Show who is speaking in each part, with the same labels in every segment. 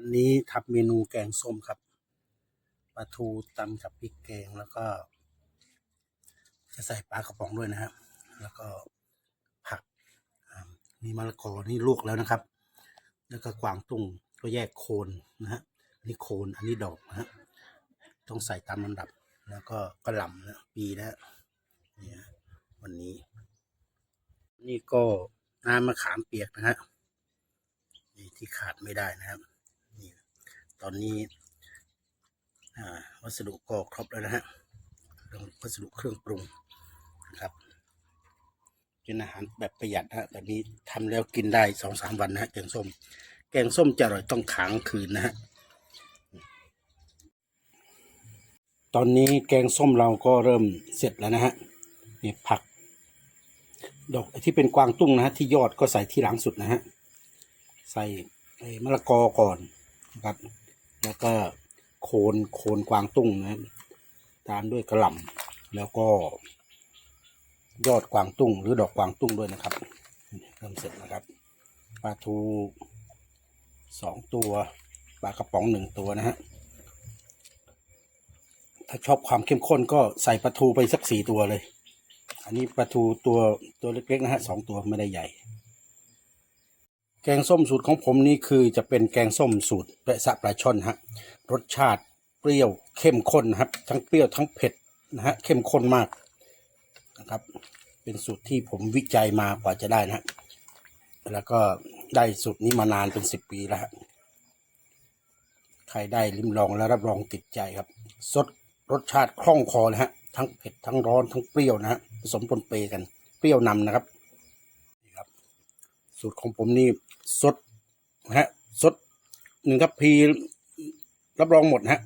Speaker 1: วันนี้ทำเมนูแกงส้มครับปลาทูตำกับพริกแกงแล้วก็ จะใส่ปลากระป๋องด้วยนะครับ แล้วก็ผักมีมะละกอนี่ลวกแล้วนะครับ แล้วก็กวางตุ้งก็แยกโคนนะฮะอันนี้โคนอันนี้ดอกนะฮะต้องใส่ตามลำดับ แล้วก็กระหล่ำนะปีนะฮะนี่ฮะวันนี้ นี่ก็น้ำมะขามเปียกนะฮะนี่ที่ขาดไม่ได้นะครับ ตอนนี้วัสดุก็ครบแล้วนะฮะเรื่องวัสดุเครื่องปรุงนะครับเป็นอาหารแบบประหยัดนะฮะแบบนี้ทำแล้วกินได้สองสามวันนะฮะแกงส้ม แกงส้มจะอร่อยต้องขังคืนนะฮะตอนนี้แกงส้มเราก็เริ่มเสร็จแล้วนะฮะนี่ผัก ดอกที่เป็นกวางตุ้งนะฮะที่ยอดก็ใส่ที่หลังสุดนะฮะใส่มะละกอก่อนนะครับ แล้วก็โคนโคนกวางตุ้งนะตามด้วยกระหล่ำแล้วก็ ยอดกวางตุ้ง หรือดอกกวางตุ้งด้วยนะครับเริ่มเสร็จนะครับปลาทูสองตัวปลากระป๋องหนึ่งตัวนะฮะถ้าชอบความเข้มข้นก็ใส่ปลาทูไปสักสี่ตัวเลย อันนี้ปลาทูตัวตัวเล็กๆนะฮะสองตัวไม่ได้ใหญ่ แกงส้มสูตรของผมนี่คือจะเป็นแกงส้มสูตรแปะสะปลาช่อนฮะรสชาติเปรี้ยวเข้มข้นนะครับ ทั้งเปรี้ยวทั้งเผ็ดนะฮะเข้มข้นมากนะครับ เป็นสูตรที่ผมวิจัยมากว่าจะได้นะฮะแล้วก็ได้สูตรนี้มานานเป็นสิบปีแล้วฮะใครได้ลิ้มลองแล้วรับรองติดใจครับสดรสชาติคล่องคอนะฮะทั้งเผ็ดทั้งร้อนทั้งเปรี้ยวนะฮะผสมปนเปกันเปรี้ยวนำนะครับนี่ครับ สูตรของผมนี่ สดนะฮะสดหนึ่งทัพพีรับรองหมดฮะ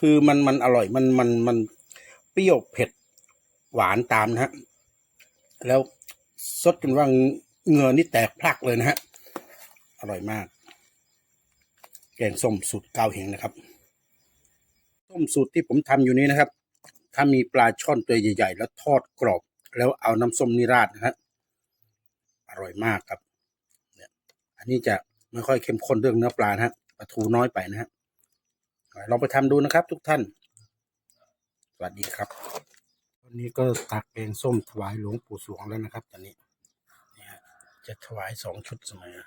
Speaker 1: คือมันมันอร่อยมันมันมันเปรี้ยวเผ็ดหวานตามนะฮะ แล้วสดจนว่าเงือนี่แตกพลักเลยนะฮะ อร่อยมาก แกงส้มสูตรเกาเหงนะครับส้มสูตรที่ผมทำอยู่นี้นะครับ ถ้ามีปลาช่อนตัวใหญ่ ๆ แล้วทอดกรอบ แล้วเอาน้ำส้มนี่ราดนะฮะ อร่อยมากครับ อันนี้จะไม่ค่อยเข้มข้นเรื่องเนื้อปลานะฮะปลาทูน้อยไปนะฮะลองไปทำดูนะครับ ทุกท่าน สวัสดีครับวันนี้ก็ตักแกงส้มถวายหลวงปู่สวงแล้วนะครับ ตอนนี้จะถวายสองชุดเสมอ